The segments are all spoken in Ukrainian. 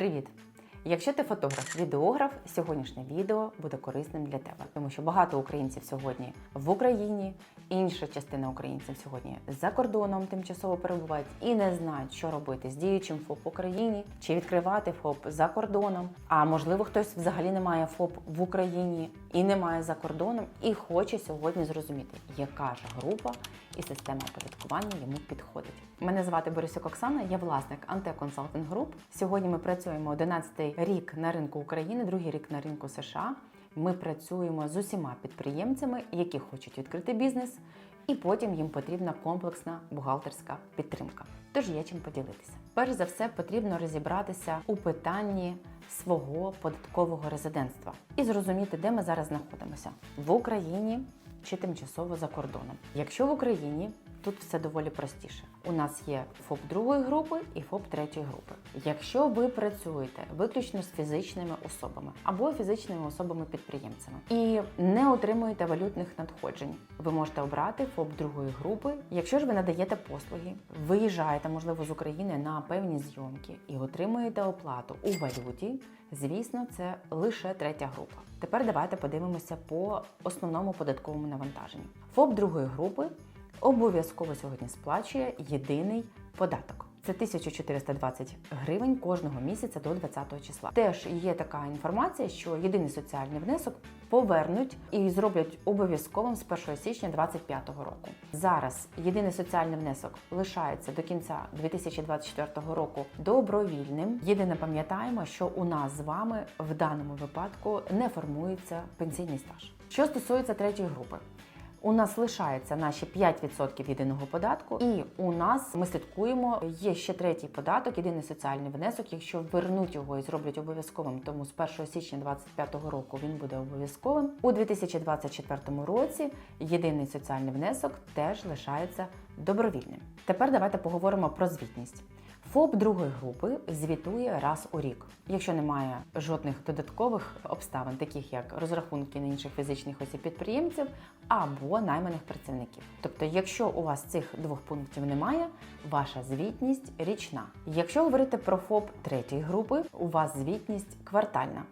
Привіт! Якщо ти фотограф, відеограф, сьогоднішнє відео буде корисним для тебе, тому що багато українців сьогодні в Україні, інша частина українців сьогодні за кордоном тимчасово перебувають і не знають, що робити з діючим ФОП в Україні чи відкривати ФОП за кордоном. А можливо, хтось взагалі не має ФОП в Україні і немає за кордоном, і хоче сьогодні зрозуміти, яка ж група і система оподаткування йому підходить. Мене звати Борисюк Оксана, я власник Антеконсалтинг Груп. Сьогодні ми працюємо 11-й рік на ринку України, другий рік на ринку США. Ми працюємо з усіма підприємцями, які хочуть відкрити бізнес, і потім їм потрібна комплексна бухгалтерська підтримка. Тож є чим поділитися. Перш за все, потрібно розібратися у питанні свого податкового резидентства і зрозуміти, де ми зараз знаходимося в Україні чи тимчасово за кордоном. Якщо в Україні тут все доволі простіше. У нас є ФОП другої групи і ФОП третьої групи. Якщо ви працюєте виключно з фізичними особами або фізичними особами-підприємцями і не отримуєте валютних надходжень, ви можете обрати ФОП другої групи. Якщо ж ви надаєте послуги, виїжджаєте, можливо, з України на певні зйомки і отримуєте оплату у валюті, звісно, це лише третя група. Тепер давайте подивимося по основному податковому навантаженню. ФОП другої групи обов'язково сьогодні сплачує єдиний податок. Це 1420 гривень кожного місяця до 20 числа. Теж є така інформація, що єдиний соціальний внесок повернуть і зроблять обов'язковим з 1 січня 2025 року. Зараз єдиний соціальний внесок лишається до кінця 2024 року добровільним. Єдине пам'ятаємо, що у нас з вами в даному випадку не формується пенсійний стаж. Що стосується третьої групи. У нас лишається наші 5% єдиного податку, і у нас ми слідкуємо. Є ще третій податок, єдиний соціальний внесок. Якщо вернуть його і зроблять обов'язковим, тому з 1 січня 2025 року він буде обов'язковим. У 2024 році єдиний соціальний внесок теж лишається добровільним. Тепер давайте поговоримо про звітність. ФОП другої групи звітує раз у рік, якщо немає жодних додаткових обставин, таких як розрахунки на інших фізичних осіб підприємців або найманих працівників. Тобто, якщо у вас цих двох пунктів немає, ваша звітність річна. Якщо говорити про ФОП третьої групи, у вас звітність квартальна.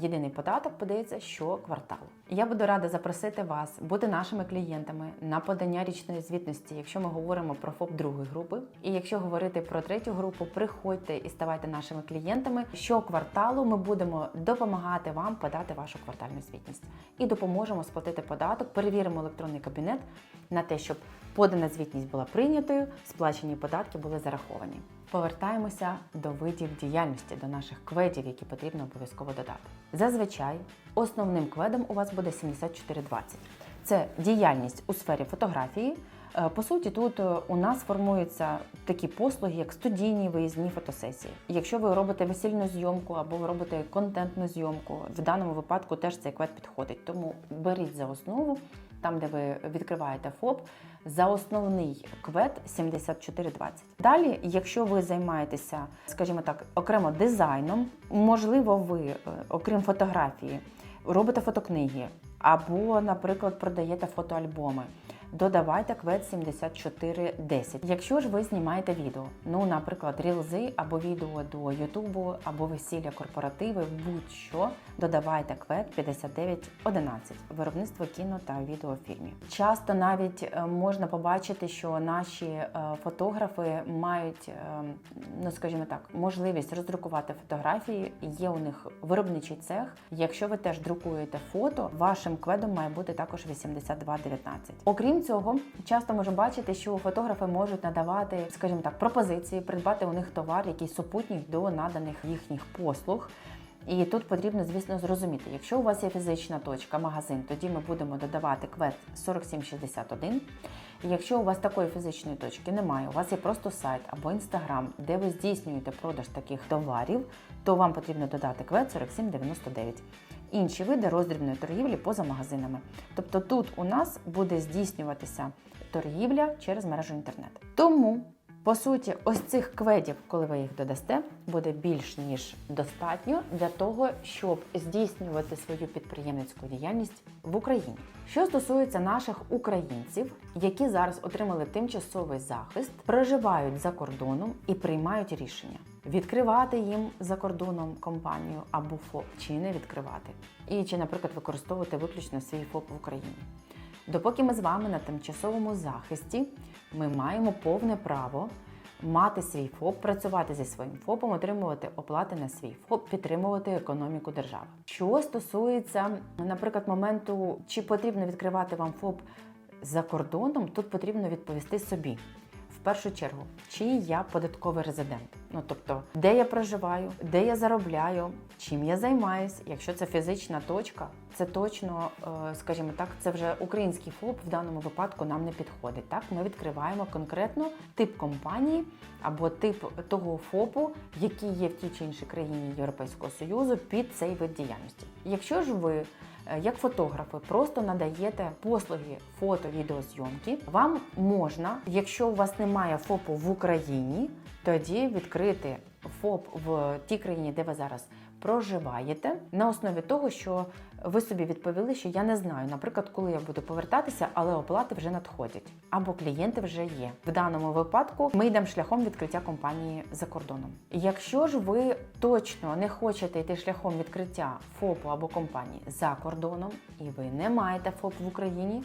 Єдиний податок подається щокварталу. Я буду рада запросити вас бути нашими клієнтами на подання річної звітності, якщо ми говоримо про ФОП другої групи. І якщо говорити про третю групу, приходьте і ставайте нашими клієнтами. Щокварталу ми будемо допомагати вам подати вашу квартальну звітність і допоможемо сплатити податок. Перевіримо електронний кабінет на те, щоб подана звітність була прийнятою, сплачені податки були зараховані. Повертаємося до видів діяльності, до наших кведів, які потрібно обов'язково додати. Зазвичай основним кведом у вас буде 7420. Це діяльність у сфері фотографії. Е, По суті, тут е, у нас формуються такі послуги, як студійні виїзні фотосесії. Якщо ви робите весільну зйомку або ви робите контентну зйомку, в даному випадку теж цей квед підходить. Тому беріть за основу, там де ви відкриваєте ФОП, за основний квет 7420. Далі, якщо ви займаєтеся, скажімо так, окремо дизайном, можливо, ви, е, окрім фотографії, робите фотокниги або, наприклад, продаєте фотоальбоми. Додавайте квет 7410. Якщо ж ви знімаєте відео, ну, наприклад, рілзи або відео до Ютубу, або весілля корпоративи, будь-що, додавайте квет 5911, виробництво кіно та відеофільмів. Часто навіть е, можна побачити, що наші е, фотографи мають, е, ну скажімо так, можливість роздрукувати фотографії. Є у них виробничий цех. Якщо ви теж друкуєте фото, вашим кведом має бути також 8219. Окрім цього, часто можемо бачити, що фотографи можуть надавати, скажімо так, пропозиції, придбати у них товар, який супутній до наданих їхніх послуг. І тут потрібно, звісно, зрозуміти, якщо у вас є фізична точка, магазин, тоді ми будемо додавати квет 4761. Якщо у вас такої фізичної точки немає, у вас є просто сайт або інстаграм, де ви здійснюєте продаж таких товарів, то вам потрібно додати квет 4799. Інші види роздрібної торгівлі поза магазинами. Тобто тут у нас буде здійснюватися торгівля через мережу інтернет. Тому По суті, ось цих кведів, коли ви їх додасте, буде більш ніж достатньо для того, щоб здійснювати свою підприємницьку діяльність в Україні. Що стосується наших українців, які зараз отримали тимчасовий захист, проживають за кордоном і приймають рішення. Відкривати їм за кордоном компанію або ФОП чи не відкривати, і чи, наприклад, використовувати виключно свій ФОП в Україні. Допоки ми з вами на тимчасовому захисті, ми маємо повне право мати свій ФОП, працювати зі своїм ФОПом, отримувати оплати на свій ФОП, підтримувати економіку держави. Що стосується, наприклад, моменту, чи потрібно відкривати вам ФОП за кордоном, тут потрібно відповісти собі. Першу чергу, чи я податковий резидент, ну тобто, де я проживаю, де я заробляю, чим я займаюсь. Якщо це фізична точка, це точно, е, скажімо так, це вже український ФОП в даному випадку нам не підходить. Так, ми відкриваємо конкретно тип компанії або тип того ФОПу, який є в тій чи іншій країні Європейського Союзу під цей вид діяльності. Якщо ж ви як фотографи просто надаєте послуги фото, відеозйомки, вам можна, якщо у вас немає ФОПу в Україні, тоді відкрити ФОП в тій країні, де ви зараз проживаєте, на основі того, що ви собі відповіли, що я не знаю, наприклад, коли я буду повертатися, але оплати вже надходять або клієнти вже є. В даному випадку ми йдемо шляхом відкриття компанії за кордоном. Якщо ж ви точно не хочете йти шляхом відкриття ФОПу або компанії за кордоном, і ви не маєте ФОП в Україні,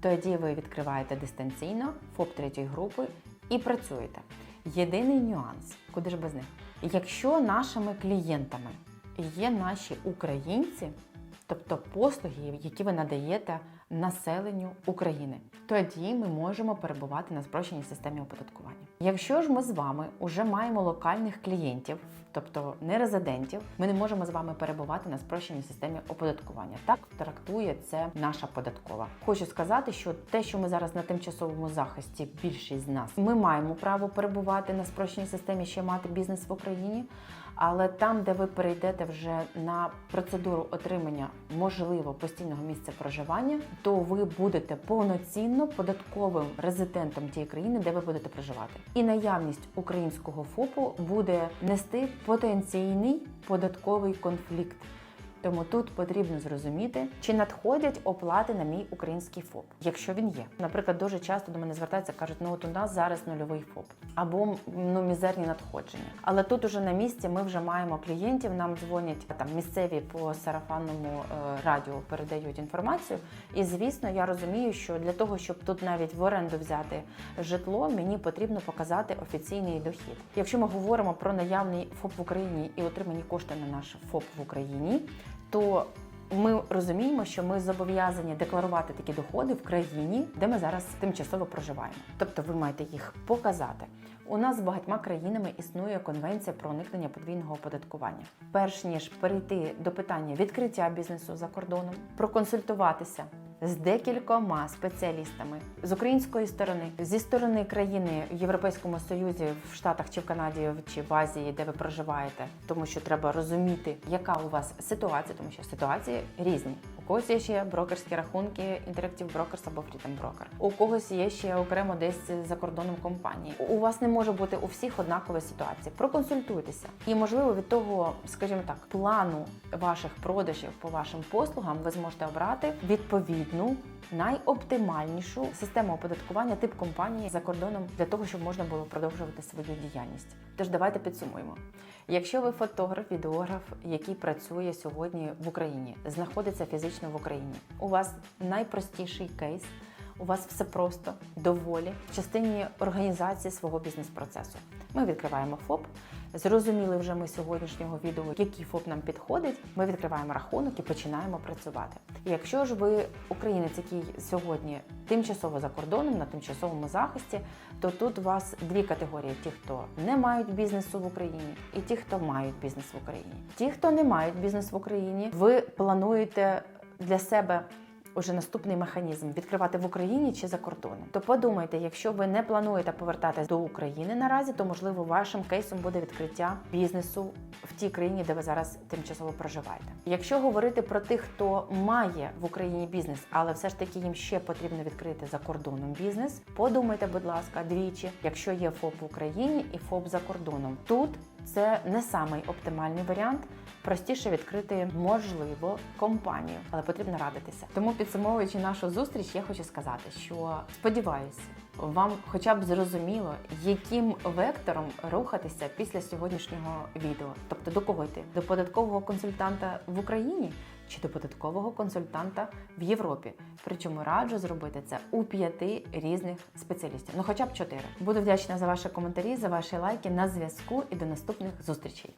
тоді ви відкриваєте дистанційно ФОП третьої групи і працюєте. Єдиний нюанс, куди ж без них? Якщо нашими клієнтами є наші українці, тобто послуги, які ви надаєте населенню України, тоді ми можемо перебувати на спрощеній системі оподаткування. Якщо ж ми з вами вже маємо локальних клієнтів, тобто не резидентів, ми не можемо з вами перебувати на спрощеній системі оподаткування. Так трактує це наша податкова. Хочу сказати, що те, що ми зараз на тимчасовому захисті, більшість з нас, ми маємо право перебувати на спрощеній системі, ще мати бізнес в Україні. Але там, де ви перейдете вже на процедуру отримання можливо постійного місця проживання, то ви будете повноцінно податковим резидентом тієї країни, де ви будете проживати. І наявність українського ФОПу буде нести потенційний податковий конфлікт. Тому тут потрібно зрозуміти, чи надходять оплати на мій український ФОП, якщо він є. Наприклад, дуже часто до мене звертаються, кажуть, ну от у нас зараз нульовий ФОП або ну мізерні надходження. Але тут уже на місці ми вже маємо клієнтів. Нам дзвонять там місцеві по сарафанному е, радіо передають інформацію. І звісно, я розумію, що для того, щоб тут навіть в оренду взяти житло, мені потрібно показати офіційний дохід. Якщо ми говоримо про наявний ФОП в Україні і отримані кошти на наш ФОП в Україні, то ми розуміємо, що ми зобов'язані декларувати такі доходи в країні, де ми зараз тимчасово проживаємо. Тобто ви маєте їх показати. У нас з багатьма країнами існує конвенція про уникнення подвійного оподаткування. Перш ніж перейти до питання відкриття бізнесу за кордоном, проконсультуватися з декількома спеціалістами з української сторони, зі сторони країни в Європейському Союзі, в Штатах чи в Канаді, чи в Азії, де ви проживаєте, тому що треба розуміти, яка у вас ситуація, тому що ситуації різні. Когось є ще брокерські рахунки, Interactive Brokers або Freedom Broker. У когось є ще окремо десь за кордоном компанії. У вас не може бути у всіх однакова ситуація. Проконсультуйтеся. І можливо від того, скажімо так, плану ваших продажів по вашим послугам ви зможете обрати відповідну найоптимальнішу систему оподаткування тип компанії за кордоном для того, щоб можна було продовжувати свою діяльність. Тож давайте підсумуємо. Якщо ви фотограф, відеограф, який працює сьогодні в Україні, знаходиться фізично в Україні, у вас найпростіший кейс. У вас все просто доволі в частині організації свого бізнес-процесу. Ми відкриваємо ФОП. Зрозуміли вже ми сьогоднішнього відео, який ФОП нам підходить. Ми відкриваємо рахунок і починаємо працювати. І якщо ж ви українець, який сьогодні тимчасово за кордоном на тимчасовому захисті, то тут у вас дві категорії: ті, хто не мають бізнесу в Україні, і ті, хто мають бізнес в Україні. Ті, хто не мають бізнес в Україні, ви плануєте для себе уже наступний механізм відкривати в Україні чи за кордоном. То подумайте, якщо ви не плануєте повертатись до України наразі, то можливо вашим кейсом буде відкриття бізнесу в тій країні, де ви зараз тимчасово проживаєте. Якщо говорити про тих, хто має в Україні бізнес, але все ж таки їм ще потрібно відкрити за кордоном бізнес, подумайте, будь ласка, двічі, якщо є ФОП в Україні і ФОП за кордоном. Тут це не самий оптимальний варіант. Простіше відкрити можливо компанію, але потрібно радитися. Тому підсумовуючи нашу зустріч, я хочу сказати, що сподіваюся, вам хоча б зрозуміло, яким вектором рухатися після сьогоднішнього відео. Тобто до кого йти? До податкового консультанта в Україні чи до податкового консультанта в Європі. Причому раджу зробити це у п'яти різних спеціалістів. Ну, хоча б чотири. Буду вдячна за ваші коментарі, за ваші лайки на зв'язку і до наступних зустрічей.